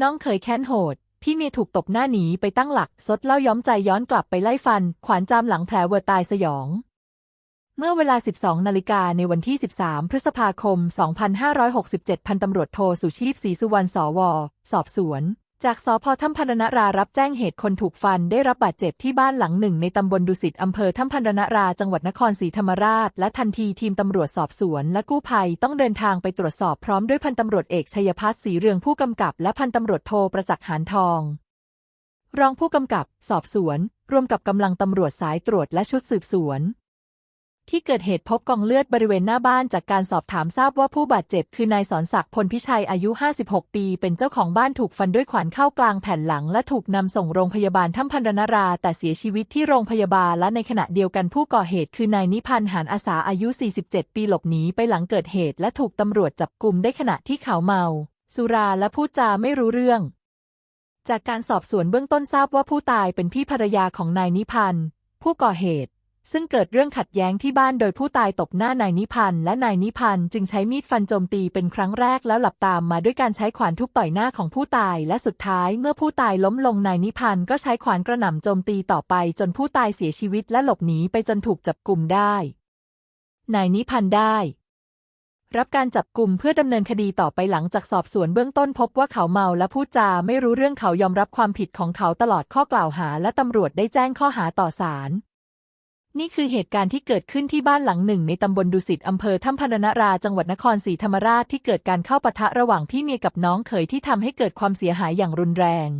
น้องเคยแค้นโหด พี่เมียถูกตบหน้าหนีไปตั้งหลักซดเล่าย้อมใจย้อนกลับไปไล่ฟัน ขวานจามหลังแผลเวอร์ตายสยอง เมื่อเวลา 12 นาฬิกาในวันที่ 13 พฤษภาคม 2567 พันตำรวจโทสุชีพศรีสุวรรณสว สอบสวน จากสพถ้ำพันนารารับแจ้งเหตุคนถูกฟันได้รับบาดเจ็บที่บ้านหลังหนึ่งในตำบลดุสิตอำเภอถ้ำพันนาราจังหวัดนครศรีธรรมราช และทันทีทีมตำรวจสอบสวน และกู้ภัยต้องเดินทางไปตรวจสอบพร้อมด้วยพันตำรวจเอกชัยพัฒน์ศรีเรืองผู้กำกับ และพันตำรวจโทประจักษ์หานทอง รองผู้กำกับ สอบสวน ร่วมกับกำลังตำรวจสายตรวจและชุดสืบสวน ที่เกิดเหตุพบกองเลือดบริเวณหน้าบ้านจากการสอบถามทราบว่าผู้บาดเจ็บคือนายสอนศักดิ์พลพิชัยอายุ 56 ปี เป็นเจ้าของบ้านถูกฟันด้วยขวานเข้ากลางแผ่นหลัง และถูกนำส่งโรงพยาบาลถ้ำพันรนรา แต่เสียชีวิตที่โรงพยาบาลและในขณะเดียวกันผู้ก่อเหตุคือนายนิพันธ์หานอาสาอายุ 47 ปีหลบหนีไปหลังเกิดเหตุ และถูกตำรวจจับกลุ่มได้ขณะที่เขาเมา สุราและพูดจาไม่รู้เรื่อง จากการสอบสวนเบื้องต้นทราบว่าผู้ตายเป็นพี่ภรรยาของนายนิพันธ์ผู้ก่อเหตุ ซึ่งเกิดเรื่องขัดแย้งที่บ้านโดยผู้ตายตบหน้านายนิพันธ์และนายนิพันธ์จึงใช้มีดฟันโจมตีเป็นครั้งแรกแล้วหลับตามมาด้วยการใช้ขวานทุบต่อยหน้าของผู้ตาย และสุดท้ายเมื่อผู้ตายล้มลงนายนิพันธ์ก็ใช้ขวานกระหน่ำโจมตีต่อไป จนผู้ตายเสียชีวิตและหลบหนีไปจนถูกจับกลุ่มได้นายนิพันธ์ได้ รับการจับกลุ่มเพื่อดำเนินคดีต่อไปหลังจากสอบสวนเบื้องต้นพบว่าเขาเมาและพูดจาไม่รู้เรื่องเขายอมรับความผิดของเขาตลอดข้อกล่าวหา และตำรวจได้แจ้งข้อหาต่อศาล นี่คือเหตุการณ์ที่เกิดขึ้นที่บ้านหลังหนึ่ง ในตำบลดุสิตอำเภอถ้ำพนนราจังหวัดนครศรีธรรมราชที่เกิดการเข้าปะทะระหว่างพี่เมียกับน้องเขยที่ทำให้เกิดความเสียหายอย่างรุนแรง